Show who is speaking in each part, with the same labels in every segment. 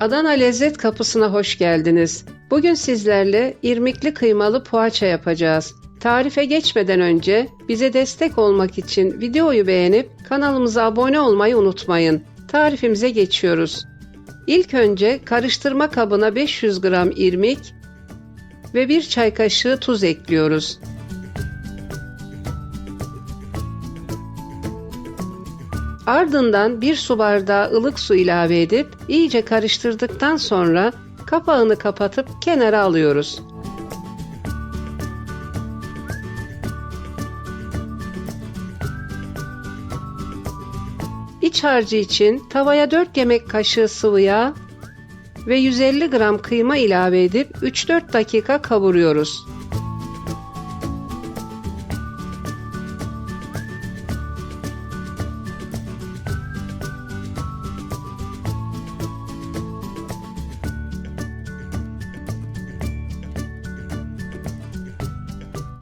Speaker 1: Adana Lezzet Kapısı'na hoş geldiniz. Bugün sizlerle irmikli kıymalı poğaça yapacağız. Tarife geçmeden önce bize destek olmak için videoyu beğenip kanalımıza abone olmayı unutmayın. Tarifimize geçiyoruz. İlk önce karıştırma kabına 500 gram irmik ve 1 çay kaşığı tuz ekliyoruz. Ardından bir su bardağı ılık su ilave edip iyice karıştırdıktan sonra kapağını kapatıp kenara alıyoruz. İç harcı için tavaya 4 yemek kaşığı sıvı yağ ve 150 gram kıyma ilave edip 3-4 dakika kavuruyoruz.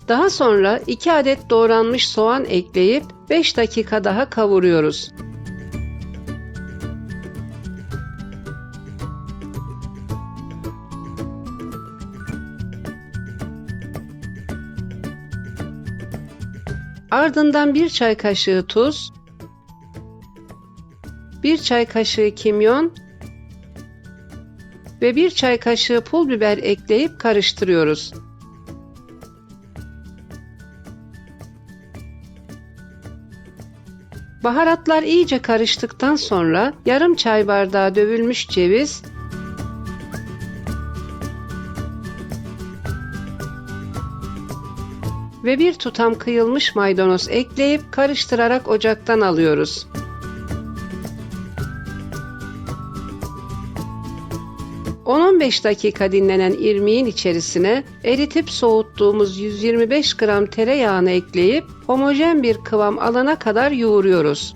Speaker 1: Daha sonra 2 adet doğranmış soğan ekleyip 5 dakika daha kavuruyoruz. Ardından 1 çay kaşığı tuz, 1 çay kaşığı kimyon ve 1 çay kaşığı pul biber ekleyip karıştırıyoruz. Baharatlar iyice karıştıktan sonra yarım çay bardağı dövülmüş ceviz, ve bir tutam kıyılmış maydanoz ekleyip karıştırarak ocaktan alıyoruz. ...10-15 dakika dinlenen irmiğin içerisine eritip soğuttuğumuz 125 gram tereyağını ekleyip homojen bir kıvam alana kadar yoğuruyoruz.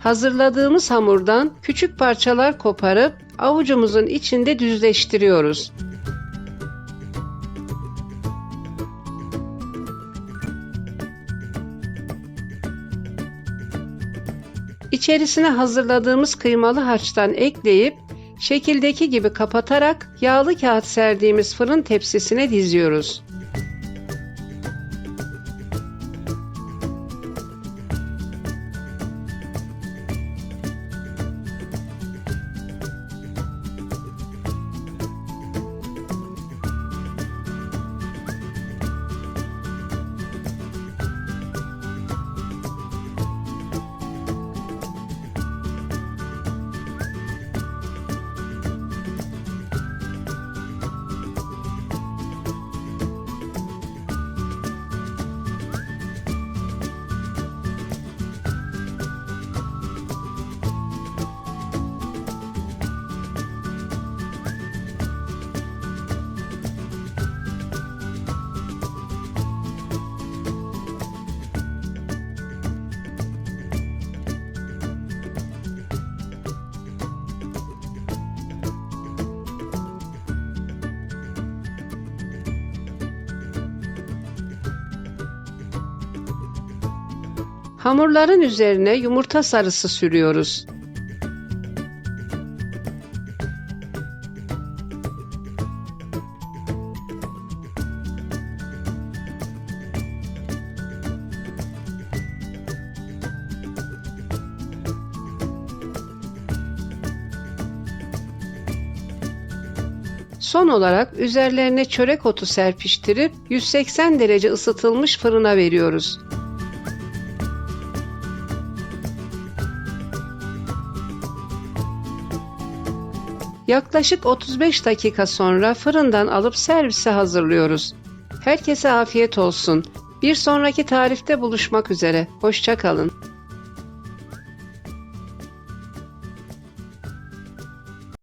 Speaker 1: Hazırladığımız hamurdan küçük parçalar koparıp avucumuzun içinde düzleştiriyoruz. İçerisine hazırladığımız kıymalı harçtan ekleyip şekildeki gibi kapatarak yağlı kağıt serdiğimiz fırın tepsisine diziyoruz. Hamurların üzerine yumurta sarısı sürüyoruz. Son olarak üzerlerine çörek otu serpiştirip 180 derece ısıtılmış fırına veriyoruz. Yaklaşık 35 dakika sonra fırından alıp servise hazırlıyoruz. Herkese afiyet olsun. Bir sonraki tarifte buluşmak üzere. Hoşçakalın.